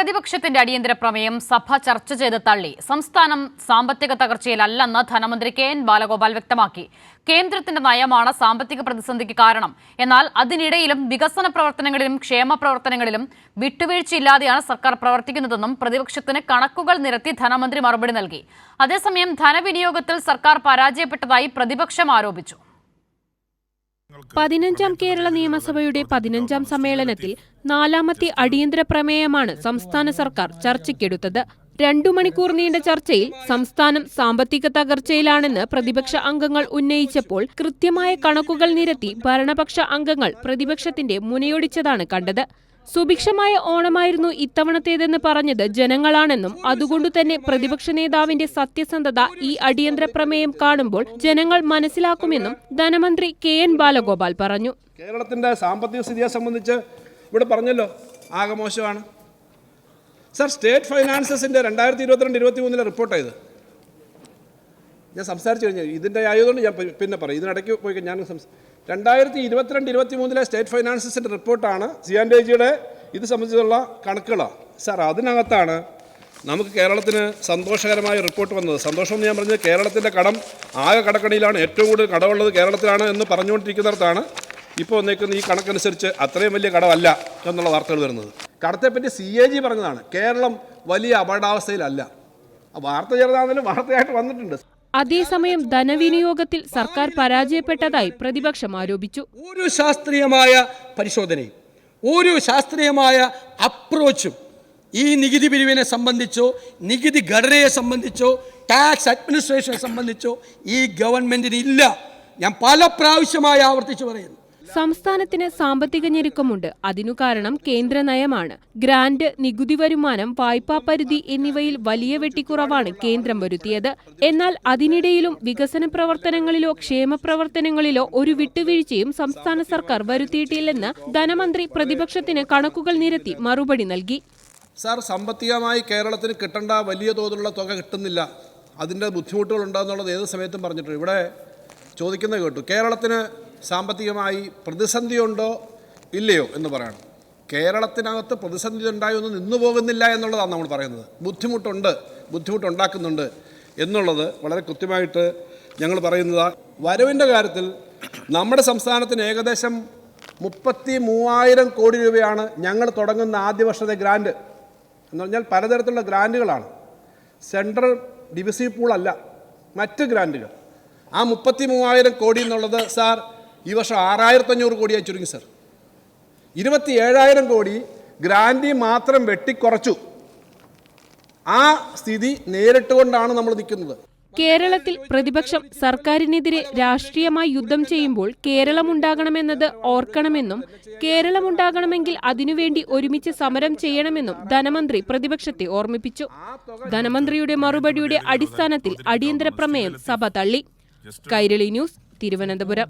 പ്രതിപക്ഷത്തിന്റെ അടിയന്തര പ്രമേയം സഭ ചർച്ച ചെയ്ത് തള്ളി. സംസ്ഥാനം സാമ്പത്തിക തകർച്ചയിലല്ലെന്ന് ധനമന്ത്രി കെ എൻ ബാലഗോപാൽ വ്യക്തമാക്കി. കേന്ദ്രത്തിന്റെ നയമാണ് സാമ്പത്തിക പ്രതിസന്ധിക്ക് കാരണം. എന്നാൽ അതിനിടയിലും വികസന പ്രവർത്തനങ്ങളിലും ക്ഷേമ പ്രവർത്തനങ്ങളിലും വിട്ടുവീഴ്ചയില്ലാതെയാണ് സർക്കാർ പ്രവർത്തിക്കുന്നതെന്നും പ്രതിപക്ഷത്തിന് കണക്കുകൾ നിരത്തി ധനമന്ത്രി മറുപടി നൽകി. അതേസമയം ധനവിനിയോഗത്തിൽ സർക്കാർ പരാജയപ്പെട്ടതായി പ്രതിപക്ഷം ആരോപിച്ചു. പതിനഞ്ചാം കേരള നിയമസഭയുടെ പതിനഞ്ചാം സമ്മേളനത്തിൽ നാലാമത്തെ അടിയന്തര പ്രമേയമാണ് സംസ്ഥാന സർക്കാർ ചർച്ചയ്ക്കെടുത്തത്. രണ്ടു മണിക്കൂർ നീണ്ട ചർച്ചയിൽ സംസ്ഥാനം സാമ്പത്തിക തകർച്ചയിലാണെന്ന് പ്രതിപക്ഷ അംഗങ്ങൾ ഉന്നയിച്ചപ്പോൾ കൃത്യമായ കണക്കുകൾ നിരത്തി ഭരണപക്ഷ അംഗങ്ങൾ പ്രതിപക്ഷത്തിന്റെ മുനയൊടിച്ചതാണ് കണ്ടത്. സുഭിക്ഷമായ ഓണമായിരുന്നു ഇത്തവണത്തേതെന്ന് പറഞ്ഞത് ജനങ്ങളാണെന്നും അതുകൊണ്ടുതന്നെ പ്രതിപക്ഷ നേതാവിന്റെ സത്യസന്ധത ഈ അടിയന്തര പ്രമേയം കാണുമ്പോൾ ജനങ്ങൾ മനസ്സിലാക്കുമെന്നും ധനമന്ത്രി കെ എൻ ബാലഗോപാൽ പറഞ്ഞു. കേരളത്തിന്റെ സാമ്പത്തിക സ്ഥിതിയെ സംബന്ധിച്ച് ഇവിടെ പറഞ്ഞല്ലോ ആകെ മോശമാണ്. സർ സ്റ്റേറ്റ് ഫൈനാൻസസിന്റെ രണ്ടായിരത്തി ഇരുപത്തിരണ്ട് ഇരുപത്തി മൂന്നിലെ റിപ്പോർട്ടായത് ഞാൻ സംസാരിച്ചു കഴിഞ്ഞു ഇതിന്റെ ആയതുകൊണ്ട് ഞാൻ പിന്നെ പറയും. ഇതിനിടയ്ക്ക് പോയി ഞാൻ സംസ് രണ്ടായിരത്തി ഇരുപത്തിരണ്ട് ഇരുപത്തി മൂന്നിലെ സ്റ്റേറ്റ് ഫൈനാൻസസിന്റെ റിപ്പോർട്ടാണ് സി ആൻഡ് ജിയുടെ ഇത് സംബന്ധിച്ചുള്ള കണക്കുകളാണ് സാർ അതിനകത്താണ് നമുക്ക് കേരളത്തിന് സന്തോഷകരമായ റിപ്പോർട്ട് വന്നത്. സന്തോഷം എന്ന് ഞാൻ പറഞ്ഞത് കേരളത്തിന്റെ കടം ആകെ കടക്കണിയിലാണ്. ഏറ്റവും കൂടുതൽ കടമുള്ളത് കേരളത്തിലാണ് എന്ന് പറഞ്ഞുകൊണ്ടിരിക്കുന്നിടത്താണ് ഇപ്പോൾ വന്നേക്കുന്ന ഈ കണക്കനുസരിച്ച് അത്രയും വലിയ കടമല്ല എന്നുള്ള വാർത്തകൾ വരുന്നത്. കടത്തെപ്പറ്റി സി എ ജി പറഞ്ഞതാണ് കേരളം വലിയ അപകടാവസ്ഥയിലല്ല. വാർത്ത ചെറുതാണെങ്കിലും വാർത്തയായിട്ട് വന്നിട്ടുണ്ട്. അതേസമയം ധനവിനിയോഗത്തിൽ സർക്കാർ പരാജയപ്പെട്ടതായി പ്രതിപക്ഷം ആരോപിച്ചു. ഒരു ശാസ്ത്രീയമായ പരിശോധനയും ഒരു ശാസ്ത്രീയമായ അപ്രോച്ചും ഈ നികുതി പിരിവിനെ സംബന്ധിച്ചോ നികുതി ഘടനയെ സംബന്ധിച്ചോ ടാക്സ് അഡ്മിനിസ്ട്രേഷനെ സംബന്ധിച്ചോ ഈ ഗവൺമെന്റിന് ഇല്ല ഞാൻ പല പ്രാവശ്യമായി ആവർത്തിച്ചു പറയുന്നു. സംസ്ഥാനത്തിന് സാമ്പത്തിക ഞെരുക്കമുണ്ട്. അതിനു കാരണം കേന്ദ്ര നയമാണ്. ഗ്രാന്റ് നികുതി വരുമാനം വായ്പാ പരിധി എന്നിവയിൽ വലിയ വെട്ടിക്കുറവാണ് കേന്ദ്രം വരുത്തിയത്. എന്നാൽ അതിനിടയിലും വികസന പ്രവർത്തനങ്ങളിലോ ക്ഷേമ പ്രവർത്തനങ്ങളിലോ ഒരു വിട്ടുവീഴ്ചയും സംസ്ഥാന സർക്കാർ വരുത്തിയിട്ടില്ലെന്ന് ധനമന്ത്രി പ്രതിപക്ഷത്തിന് കണക്കുകൾ നിരത്തി മറുപടി നൽകി. സാർ സാമ്പത്തികമായി കേരളത്തിന് കിട്ടേണ്ട വലിയ തോതിലുള്ള തുക കിട്ടുന്നില്ല. അതിന്റെ ബുദ്ധിമുട്ടുകൾ ഉണ്ടാകുന്നുള്ളത് ഏത് സമയത്തും പറഞ്ഞിട്ടുണ്ട്. ഇവിടെ ചോദിക്കുന്നത് കേട്ടു. കേരളത്തിന് സാമ്പത്തികമായി പ്രതിസന്ധിയുണ്ടോ? ഇല്ലയോ എന്ന് പറയണം. കേരളത്തിനകത്ത് പ്രതിസന്ധി ഉണ്ടായൊന്നും നിന്നു പോകുന്നില്ല എന്നുള്ളതാണ് നമ്മൾ പറയുന്നത്. ബുദ്ധിമുട്ടുണ്ട് ബുദ്ധിമുട്ടുണ്ടാക്കുന്നുണ്ട് എന്നുള്ളത് വളരെ കൃത്യമായിട്ട് ഞങ്ങൾ പറയുന്നത്. വരവിന്റെ കാര്യത്തിൽ നമ്മുടെ സംസ്ഥാനത്തിന് ഏകദേശം മുപ്പത്തി മൂവായിരം കോടി രൂപയാണ് ഞങ്ങൾ തുടങ്ങുന്ന ആദ്യ വർഷത്തെ ഗ്രാൻഡ് എന്ന് പറഞ്ഞാൽ പലതരത്തിലുള്ള ഗ്രാൻഡുകളാണ് സെൻട്രൽ ഡിവിസീവ് പൂളല്ല മറ്റ് ഗ്രാൻഡുകൾ ആ മുപ്പത്തി മൂവായിരം കോടി എന്നുള്ളത് സാർ ഈ വർഷം ആറായിരത്തഞ്ഞൂറ് കോടിയായി ചുരുങ്ങി സർ. ഇരുപത്തി ഏഴായിരം കോടി ഗ്രാൻഡി മാത്രം വെട്ടിക്കുറച്ചു. ആ സ്ഥിതി നേരിട്ടുകൊണ്ടാണ് നമ്മൾ നിൽക്കുന്നത്. കേരളത്തിൽ പ്രതിപക്ഷം സർക്കാരിനെതിരെ രാഷ്ട്രീയമായി യുദ്ധം ചെയ്യുമ്പോൾ കേരളമുണ്ടാകണമെന്നത് ഓർക്കണമെന്നും കേരളമുണ്ടാകണമെങ്കിൽ അതിനുവേണ്ടി ഒരുമിച്ച് സമരം ചെയ്യണമെന്നും ധനമന്ത്രി പ്രതിപക്ഷത്തെ ഓർമ്മിപ്പിച്ചു. ധനമന്ത്രിയുടെ മറുപടിയുടെ അടിസ്ഥാനത്തിൽ അടിയന്തര പ്രമേയം സഭ തള്ളി. കൈരളി ന്യൂസ് തിരുവനന്തപുരം.